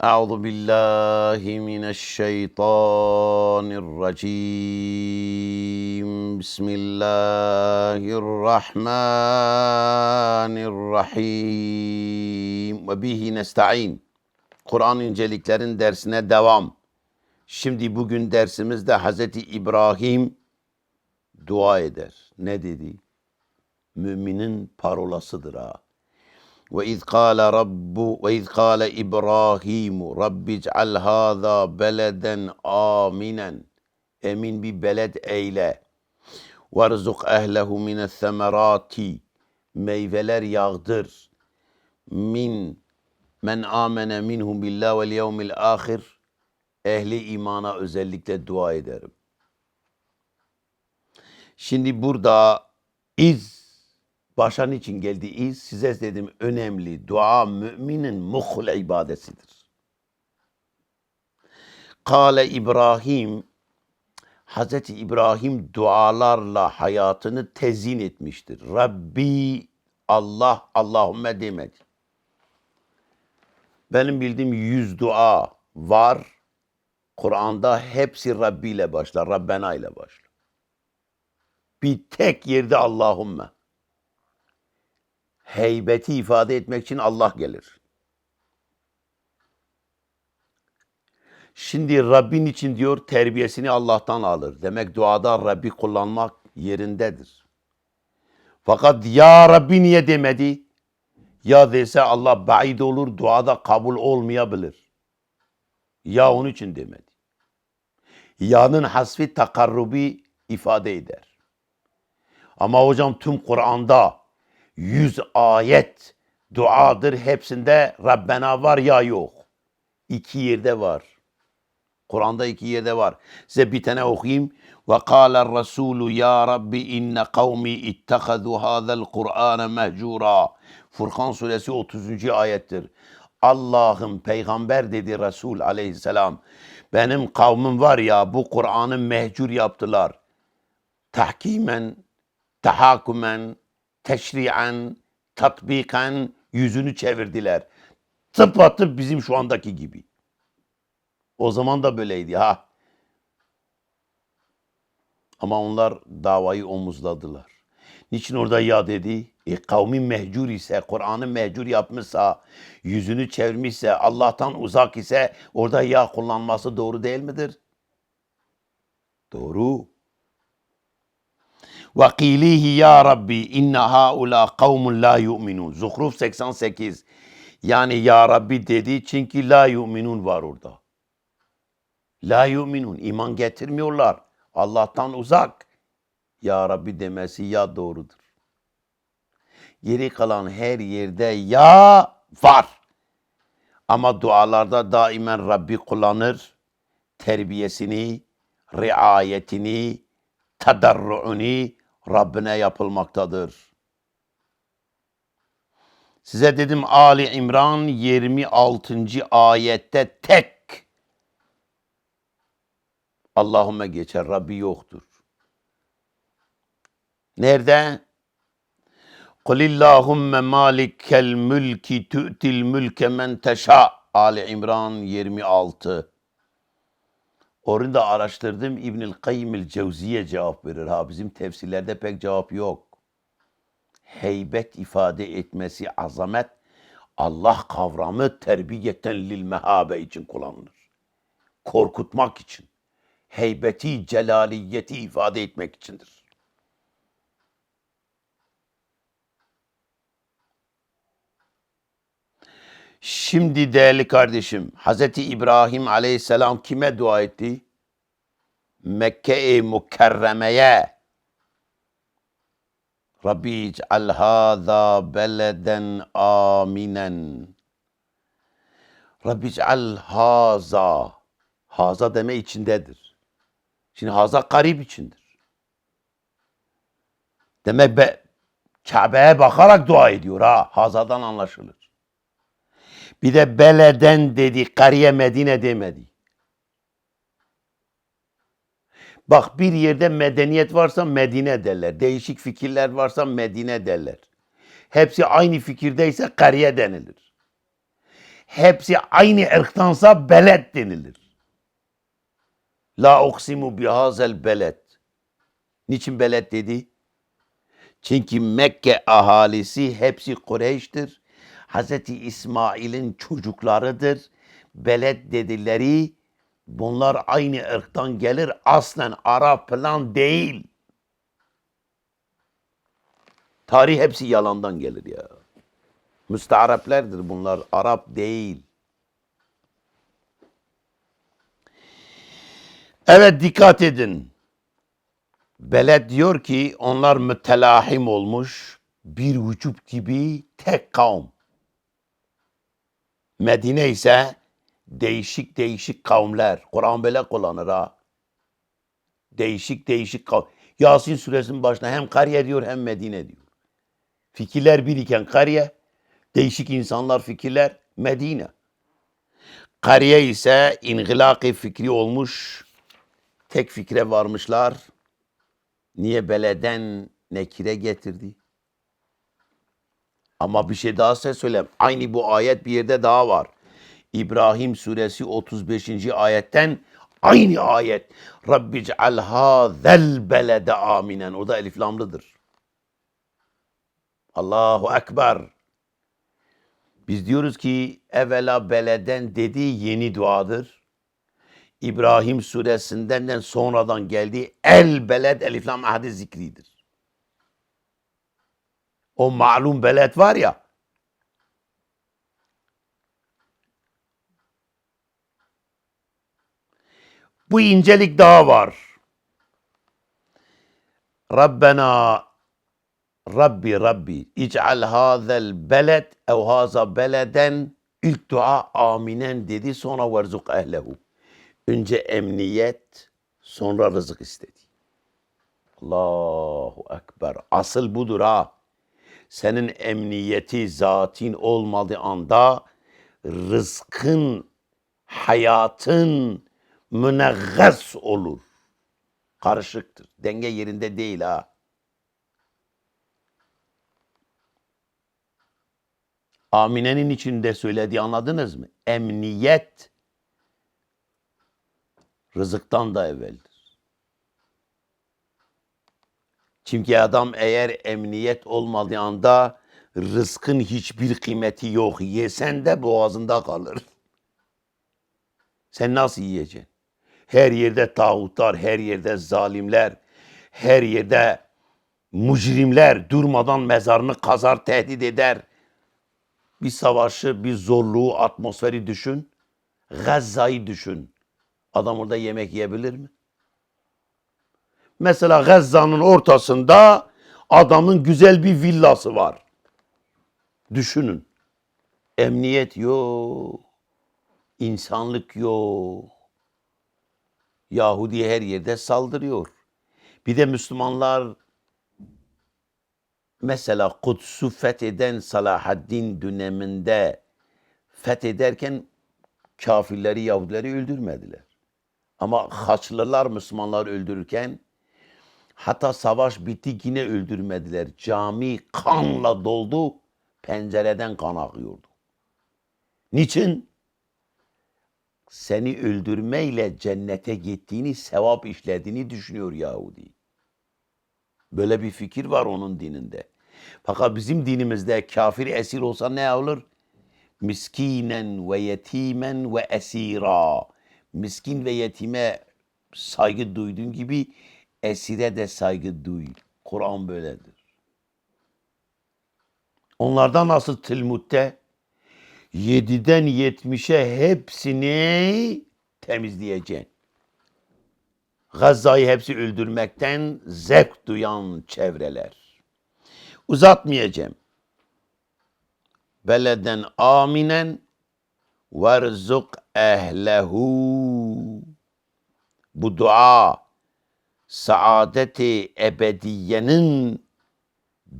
أعوذ بالله من الشيطان الرجيم بسم الله الرحمن الرحيم وبه نستعين Kur'an inceliklerin dersine devam. Şimdi bugün dersimizde Hazreti İbrahim dua eder. Ne dedi? Müminin parolasıdır ha. Rabbu ve iz kâle İbrahimu Rabbi ic'al hâzâ beleden aminen. Emin bir beled eyle. Verzuk ehlehu mines semerati. Meyveler yağdır. Min men amene minhum billah vel yevmil ahir. Ehli imana özellikle dua ederim. Şimdi burada iz başan için geldi iz size dedim önemli dua müminin muhul ibadesidir. Kale İbrahim Hazreti İbrahim dualarla hayatını tezin etmiştir. Rabbi Allah Allahümme demedi. Benim bildiğim yüz dua var. Kur'an'da hepsi Rabbi ile başlar. Rabbena ile başlar. Bir tek yerde Allahümme. Heybeti ifade etmek için Allah gelir. Şimdi Rabbin için diyor terbiyesini Allah'tan alır. Demek duada Rabbi kullanmak yerindedir. Fakat ya Rabbi niye demedi? Ya dese Allah baid olur, duada kabul olmayabilir. Ya onun için demedi. Ya'nın hasfi takarrubi ifade eder. Ama hocam tüm Kur'an'da yüz ayet duadır. Hepsinde Rabbena var ya yok. İki yerde var. Kur'an'da iki yerde var. Size bir tane okuyayım. Ve kâle Resulü ya Rabbi inne kavmi ittehadu hâzel Kur'âne mehcura. Furkan suresi 30. ayettir. Allah'ım peygamber dedi Resul aleyhisselam. Benim kavmim var ya bu Kur'an'ı mehcur yaptılar. Tahkimen, tahakumen, teşri'en, tatbiken yüzünü çevirdiler. Tıpatıp bizim şu andaki gibi. O zaman da böyleydi ha. Ama onlar davayı omuzladılar. Niçin orada ya dedi? E, kavmin mehcur ise, Kur'an'ı mehcur yapmışsa, yüzünü çevirmişse, Allah'tan uzak ise orada ya kullanması doğru değil midir? Doğru. Ve kilihi ya Rabbi inne haula kavmun la yu'minun. Zuhruf 88. Yani ya Rabbi dedi çünkü la yu'minun var orada. La yu'minun. iman getirmiyorlar. Allah'tan uzak. Ya Rabbi demesi ya doğrudur. Geri kalan her yerde ya var. Ama dualarda daimen Rabbi kullanır. Terbiyesini, riayetini, tadarru'unu Rabbine yapılmaktadır. Size dedim Ali İmran 26. ayette tek Allahümme geçer. Rabbi yoktur. Nerede? Kulillahümme malikel mülki tu'til mülke men teşa. Ali İmran 26. Orada araştırdım İbnül Kayyimil Cevziye cevap verir. Ha bizim tefsirlerde pek cevap yok. Heybet ifade etmesi azamet Allah kavramı terbiyeten lil mehabe için kullanılır. Korkutmak için. Heybeti, celaliyeti ifade etmek içindir. Şimdi değerli kardeşim, Hz. İbrahim aleyhisselam kime dua etti? Mekke-i Mukerreme'ye. Rabbi ic'al hâzâ beleden aminen. Rabbi ic'al hâzâ. Haza deme içindedir. Şimdi haza karib içindir. Demek be, Kabe'ye bakarak dua ediyor ha. Hazadan anlaşılır. Bir de beleden dedi, kariye Medine demedi. Bak bir yerde medeniyet varsa Medine derler. Değişik fikirler varsa Medine derler. Hepsi aynı fikirdeyse kariye denilir. hepsi aynı ırktansa beled denilir. La uksimu bihazel beled. Niçin beled dedi? Çünkü Mekke ahalisi hepsi Kureyş'tir. Hz. İsmail'in çocuklarıdır. Beled dedileri bunlar aynı ırktan gelir. Aslen Arap falan değil. Tarih hepsi yalandan gelir ya. Müstearaplerdir bunlar. Arap değil. Evet dikkat edin. Beled diyor ki onlar mütelahim olmuş bir vücut gibi tek kavm. Medine ise değişik değişik kavimler. Kur'an böyle kullanır ha. Değişik değişik kavim. Yasin suresinin başına hem Kariye diyor hem Medine diyor. Fikirler bir iken Kariye, değişik insanlar fikirler Medine. Kariye ise ingılaki fikri olmuş, tek fikre varmışlar. Niye beleden nekire getirdi? Ama bir şey daha size söyleyeyim. Aynı bu ayet bir yerde daha var. İbrahim suresi 35. ayetten aynı ayet. Rabbi ceal hazel belede aminen. O da elif lamlıdır. Allahu Ekber. Biz diyoruz ki evvela beleden dediği yeni duadır. İbrahim suresinden de sonradan geldi. El beled elif lam ahdi zikridir. O malum beled var ya. Bu incelik daha var. Rabbena Rabbi Rabbi ic'al hazel beled ev haza beleden ilk dua aminen dedi sonra verzuk ehlehu. Önce emniyet sonra rızık istedi. Allahu Ekber. Asıl budur ha. Senin emniyeti zatin olmadığı anda rızkın, hayatın münegges olur. Karışıktır. Denge yerinde değil ha. Amine'nin içinde söylediği anladınız mı? Emniyet rızıktan da evveldir. Çünkü adam eğer emniyet olmadığı anda rızkın hiçbir kıymeti yok. Yesen de boğazında kalır. Sen nasıl yiyeceksin? Her yerde tağutlar, her yerde zalimler, her yerde mucrimler durmadan mezarını kazar, tehdit eder. Bir savaşı, bir zorluğu, atmosferi düşün. Gazze'yi düşün. Adam orada yemek yiyebilir mi? Mesela Gazze'nin ortasında adamın güzel bir villası var. Düşünün. Emniyet yok. İnsanlık yok. Yahudi her yerde saldırıyor. Bir de Müslümanlar mesela Kudüs'ü fetheden Salahaddin döneminde fethederken kafirleri, Yahudileri öldürmediler. Ama Haçlılar Müslümanları öldürürken hatta savaş bitti yine öldürmediler. Cami kanla doldu, pencereden kan akıyordu. Niçin? Seni öldürmeyle cennete gittiğini, sevap işlediğini düşünüyor Yahudi. Böyle bir fikir var onun dininde. Fakat bizim dinimizde kafir esir olsa ne olur? Miskinen ve yetimen ve esira. Miskin ve yetime saygı duyduğun gibi esire de saygı duy. Kur'an böyledir. Onlardan nasıl Tilmud'de 7'den 70'e hepsini temizleyeceksin. Gazze'yi hepsi öldürmekten zevk duyan çevreler. Uzatmayacağım. Beleden aminen verzuk ehlehu. Bu dua saadeti ebediyenin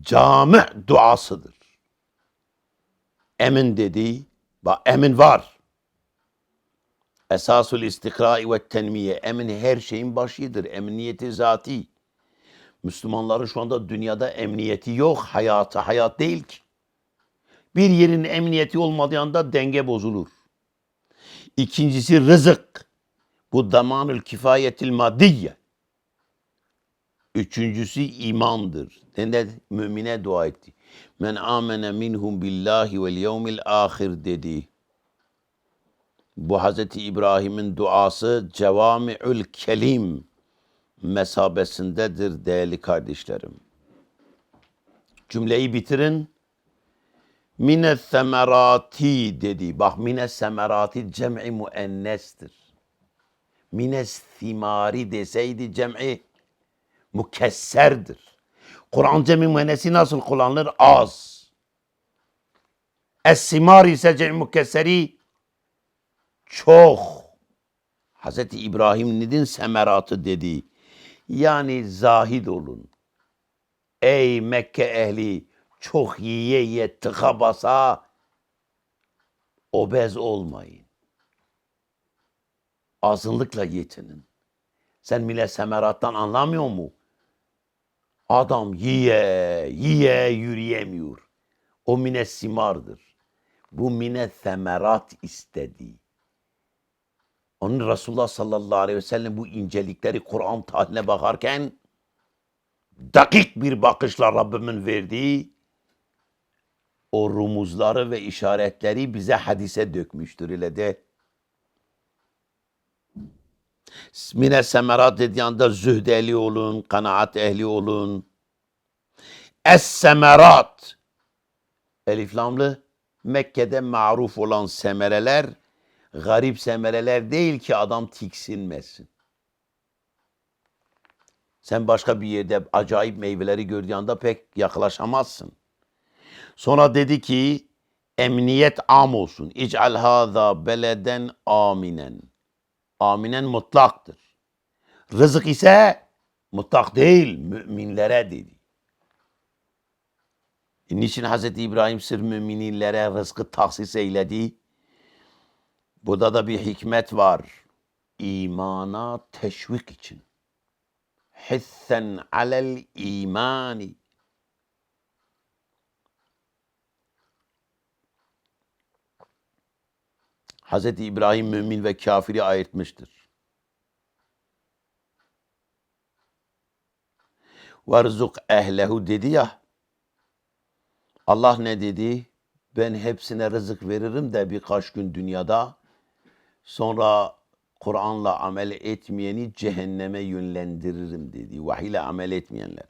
cami duasıdır. Emin dedi. Emin var. Esasul istikrai ve tenmiye. Emin her şeyin başıdır. Emniyeti zati. Müslümanların şu anda dünyada emniyeti yok. Hayatı hayat değil ki. Bir yerin emniyeti olmadığı anda denge bozulur. İkincisi rızık. Bu damanül kifayetil maddiye. Üçüncüsü imandır. Ne mümine dua etti. Men amene minhum billahi vel yevmil ahir dedi. Bu Hazreti İbrahim'in duası cevami'ül kelim mesabesindedir değerli kardeşlerim. Cümleyi bitirin. Mine semerati dedi. Bak mine semerati cem'i muennestir. Mine thimari deseydi cem'i mukesserdir. Kur'an cem'i müennesi nasıl kullanılır? Az. Es-simar ise cem'i mukesseri çok. Hazreti İbrahim nidin semeratı dedi. Yani zahid olun. Ey Mekke ehli çok yiye yiye tıka basa obez olmayın. Azınlıkla yetinin. Sen millet semerattan anlamıyor mu? Adam yiye yiye yürüyemiyor. O mine simardır. Bu mine semerat istedi. Onun Resulullah sallallahu aleyhi ve sellem bu incelikleri Kur'an tahiline bakarken dakik bir bakışla Rabbimin verdiği o rumuzları ve işaretleri bize hadise dökmüştür ile de. Mine semerat dediği anda zühd ehli olun, kanaat ehli olun. Es semerat. Elif lamlı Mekke'de maruf olan semereler garip semereler değil ki adam tiksinmesin. Sen başka bir yerde acayip meyveleri gördüğün anda pek yaklaşamazsın. Sonra dedi ki emniyet am olsun. İc'al hâzâ beleden aminen. Aminen mutlaktır. Rızık ise mutlak değil müminlere dedi. E, niçin Hz. İbrahim sırf müminlere rızkı tahsis eyledi? Burada da bir hikmet var. İmana teşvik için. Hissen alel imani. Hz. İbrahim mümin ve kafiri ayırtmıştır. Varzuk ehlehu dedi ya. Allah ne dedi? Ben hepsine rızık veririm de birkaç gün dünyada. Sonra Kur'an'la amel etmeyeni cehenneme yönlendiririm dedi. Vahiy ile amel etmeyenler.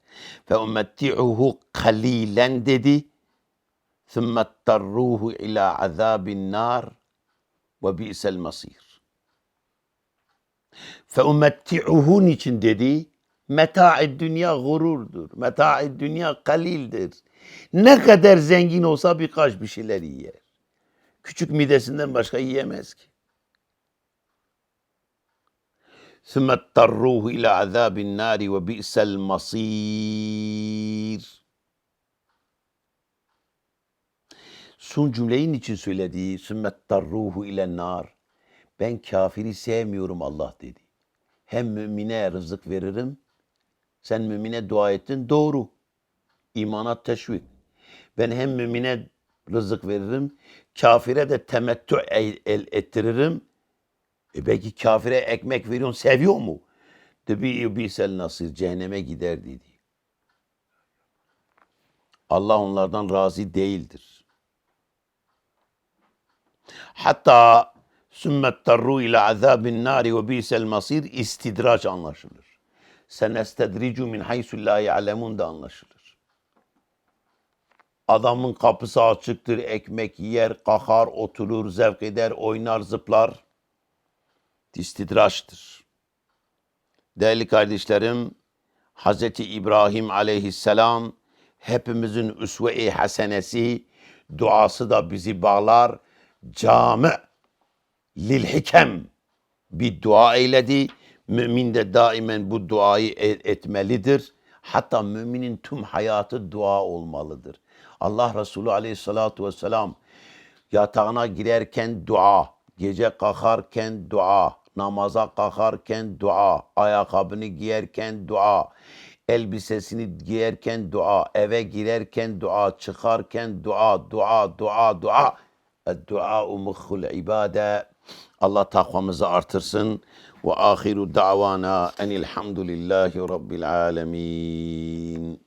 Fe ummetti'uhu kalilen dedi. Thumma tarruhu ila azabin nar ve bi'sel masir. Fe ummetti'uhu için dedi? Meta'id dünya gururdur. Meta'id dünya kalildir. Ne kadar zengin olsa birkaç bir şeyler yer. Küçük midesinden başka yiyemez ki. ثُمَّ اتَّرُّوهُ إِلَى عَذَابِ النَّارِ وَبِئْسَ الْمَصِيرِ son cümleyin için söylediği sümmettar ruhu ile nar. Ben kafiri sevmiyorum Allah dedi. Hem mümine rızık veririm. Sen mümine dua ettin doğru. İmana teşvik. Ben hem mümine rızık veririm. Kafire de temettü el, el ettiririm. E belki kafire ekmek veriyorsun seviyor mu? Debi bisel nasir cehenneme gider dedi. Allah onlardan razı değildir. Hatta sümmettarru ile azabin nari ve bisel masir istidraç anlaşılır. Senestedricu min haysu la ya'lemun da anlaşılır. Adamın kapısı açıktır, ekmek yer, kahar, oturur, zevk eder, oynar, zıplar istidraçtır. Değerli kardeşlerim, Hz. İbrahim aleyhisselam hepimizin üsve-i hasenesi, duası da bizi bağlar. Cami lil hikem bir dua eyledi. Mümin de daimen bu duayı e- etmelidir. Hatta müminin tüm hayatı dua olmalıdır. Allah Resulü aleyhissalatu vesselam yatağına girerken dua, gece kalkarken dua, namaza kalkarken dua, ayakkabını giyerken dua, Elbisesini giyerken dua, eve girerken dua, çıkarken dua, dua, dua, dua. Dua mukhul ibade. Allah takvamızı artırsın. Ve ahiru davana enilhamdülillahi rabbil alemin.